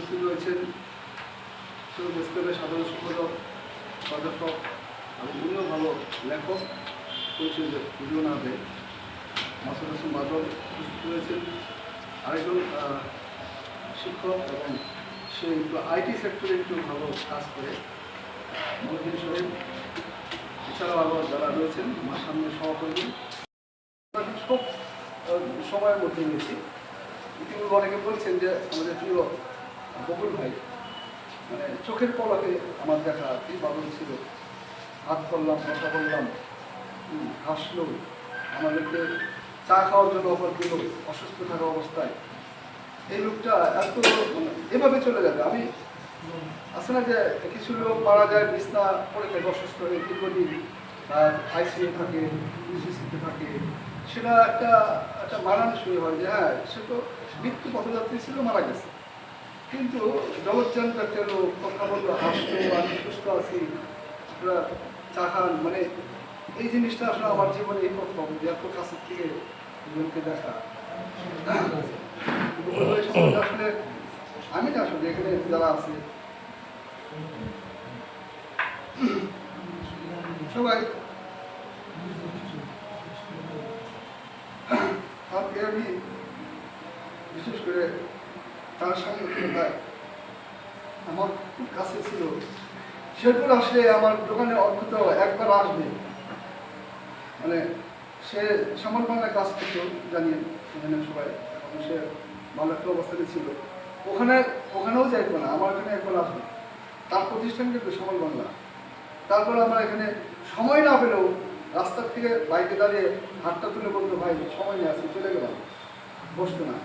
উপস্থিত রয়েছেন। সাধারণ সম্পাদক অধ্যাপক এবং উনিও ভালো লেখক না দেয় মাসুদ হাসান বাদল উপস্থিত রয়েছেন। আরেকজন শিক্ষক এবং সে একটু আইটি সেক্টরে একটু ভালো কাজ করে মহিদিন শরীফ এছাড়াও আরও যারা রয়েছেন, আমার সামনে আমরা সব সময়ের মধ্যে নিয়েছি ইতিপূর্বে অনেকে বলছেন যে আমাদের প্রিয় বকুল ভাই মানে চোখের পলকে আমার দেখা কি বাদল ছিল। হাত ধরলাম, কথা বললাম হাসলো। আমাদেরকে চা খাওয়ার জন্য অফার দিল, অসুস্থ থাকা অবস্থায়। এই লোকটা এত মানে এভাবে চলে যাবে। আমি আছে না যে কিছু লোক মারা যায়, বিছনা পড়ে থাকে, অসুস্থ হয়ে দীর্ঘদিন আইসিইউ থাকে ইউসিসিতে থাকে। সেটা একটা একটা মানানসই হয় যে হ্যাঁ সে তো মৃত্যু পথযাত্রী ছিল, মারা গেছে। কিন্তু জগৎচন্দ্র লোক কথা বলল, হাসলো, আমি সুস্থ আছি খান। মানে এই জিনিসটা আসলে আমার জীবনে এই প্রথম, যে এত কাছের থেকে একজনকে দেখা। আসলে আমি না আসলে এখানে যারা আছে, সবাই আমি বিশেষ করে তার সঙ্গে আমার খুব কাছে ছিল শেরপুর আসলে আমার দোকানে অদ্ভুত একবার আসবে। মানে সে সামাল বাংলায় কাজ করতো জানি এখানে সবাই, এখন সে ভালো একটা অবস্থাতে ছিল। ওখানে, ওখানেও যাইতো না, আমার এখানে একবার আসবে। তার প্রতিষ্ঠান কিন্তু সমাল বাংলা। তারপর আমরা এখানে সময় না পেলেও রাস্তার থেকে বাইকে দাঁড়িয়ে হাতটা তুলে বলতো, ভাই, সময় নিয়ে আসি চলে গেলাম। বসতো না।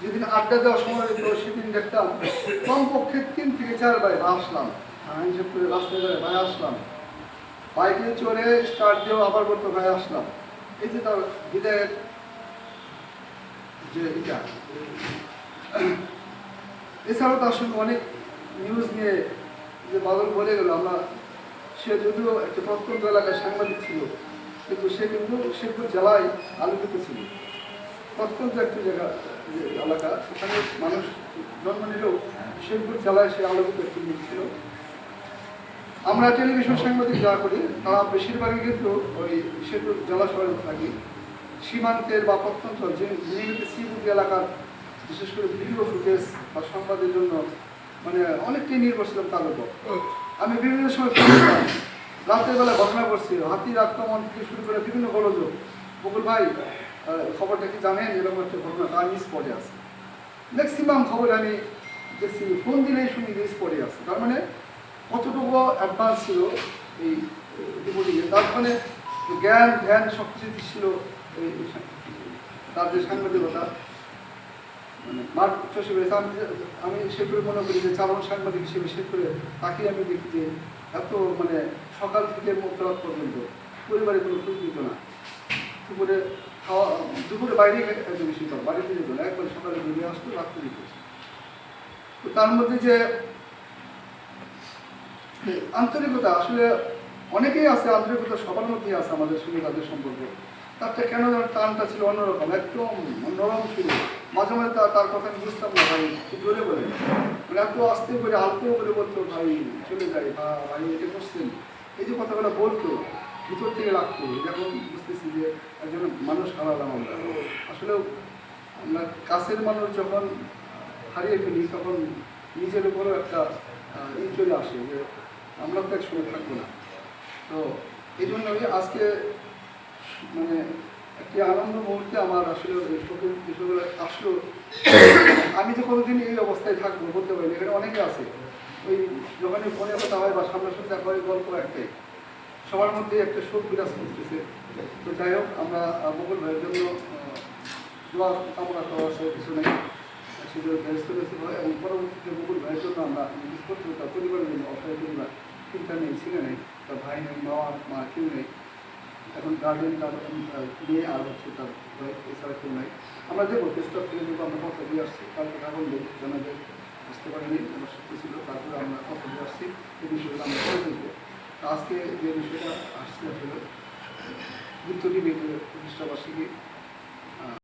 যেদিন আড্ডা দেওয়ার সময় সেদিন দেখতাম কমপক্ষে তিন থেকে চারবার আসলাম। আমি হিসেব করে রাস্তায় দাঁড়িয়ে ভাই আসলাম। বাইকে চড়ে স্টার্ট দিয়েও আবার বলতো ভাই আসলাম। এই যে তার বিদায়ের যে এটা, এছাড়াও তার সঙ্গে অনেক নিউজ নিয়ে যে বাদল বলে গেল, আমরা সে যদিও একটা প্রত্যন্ত এলাকায় সাংবাদিক ছিল, কিন্তু সে কিন্তু শেখপুর জেলায় আলোকিত ছিল। প্রত্যন্ত একটি জায়গা এলাকা। সেখানে মানুষ জন্ম নিলেও শেখপুর জেলায় সে আলোকিত একটি নিউজ ছিল। আমরা টেলিভিশন সাংবাদিক যা করি, তারা বেশিরভাগই কিন্তু ওই শেখপুর জেলা শহরে থাকি। সীমান্তের বা প্রত্যন্ত যে নিয়মিত শ্রীপুর এলাকার, বিশেষ করে ভিডিও ফুটেজ বা সংবাদের জন্য মানে অনেকটাই নির্ভরশীল তার উপর আমি বিভিন্ন সময়। রাতের বেলা ঘটনা করছি হাতির আক্রমণ থেকে শুরু করে বিভিন্ন গোলযোগ। বকুল ভাই খবরটা কি জানেন? এরকম একটা ঘটনা তার স্পটে আছে। ম্যাক্সিমাম খবর আমি দেখছি, ফোন দিলেই শুনি যে স্পটে আছে। তার মানে কতটুকু অ্যাডভান্স ছিল এই রিপোর্টিংয়ে তার মানে জ্ঞান, ধ্যান সব কিছু ছিল তার যে সাংবাদিকতা। মানে মাঠ চষে বেড়েছে আমি আমি সেগুলো মনে করি যে চালন সাংবাদিক হিসেবে সে করে তাকে আমি দেখি যে এত মানে সকাল থেকে মধ্যরাত পর্যন্ত পরিবারে কোনো খোঁজ দিত না। দুপুরে খাওয়া দুপুরে বাইরে খাইতে বেশি কর বাড়িতে যেত না একবার সকালে বেরিয়ে আসতো, রাত্রে দিত তো তার মধ্যে যে আন্তরিকতা, আসলে অনেকেই আছে, আন্তরিকতা সবার মধ্যেই আছে আমাদের সঙ্গে তাদের সম্পর্ক। তারটা কেন টানটা ছিল অন্যরকম, একদম নরম ছিল। মাঝে মাঝে তার তার কথা বুঝতাম না, ভাই, একটু জোরে বলে। মানে এত আস্তে করে, আলতো করে বলতো, ভাই, চলে যাই, বা ভাই, এটা করছেন। এই যে কথাগুলো বলতো ভিতর থেকে লাগতো যখন বুঝতেছি যে একজন মানুষ হারালাম আমরা আসলেও আমরা কাছের মানুষ যখন হারিয়ে ফেলি, তখন নিজের উপরও একটা ই চলে আসে যে আমরা তো একসঙ্গে থাকব না। তো এই জন্য আমি আজকে মানে একটি আনন্দ মুহূর্তে আমার আসলে শোকের বিষয়গুলো আসলো। আমি যে কোনোদিন এই অবস্থায় থাকব বলতে পারি না। এখানে অনেকে আছে। ওই যখনই ফোনে কথা হয় বা সামনাসামনি দেখা হয়, গল্প একটাই। সবার মধ্যে একটা শোক বিরাজ করতেছে। তো যাই হোক, আমরা বকুল ভাইয়ের জন্য দোয়া কামনা করার সে কিছু নেই। সেগুলো ব্যস্ত ব্যস্ত হয় এবং পরবর্তীতে বকুল ভাইয়ের জন্য আমরা করতে তার পরিবারের জন্য অসহায় পরিবার চিন্তা নেই ছেলে নেই, তার ভাই নেই বাবা মা কেউ নেই। এখন গার্ডেন তার নিয়ে আর হচ্ছে তার এছাড়া কেউ নাই। আমরা দেবো টেস্টপ থেকে দেবো, আমরা কথা দিয়ে আসছি। কালকে এখন জানাবে বুঝতে পারিনি, আমার সত্যি ছিল, তারপরে আমরা কথা দিয়ে আসছি। এই বিষয়গুলো আমরা করে দেবো আজকে যে বিষয়টা আসছে আসলে গুরুত্ব টিভি প্রতিষ্ঠা বার্ষিকী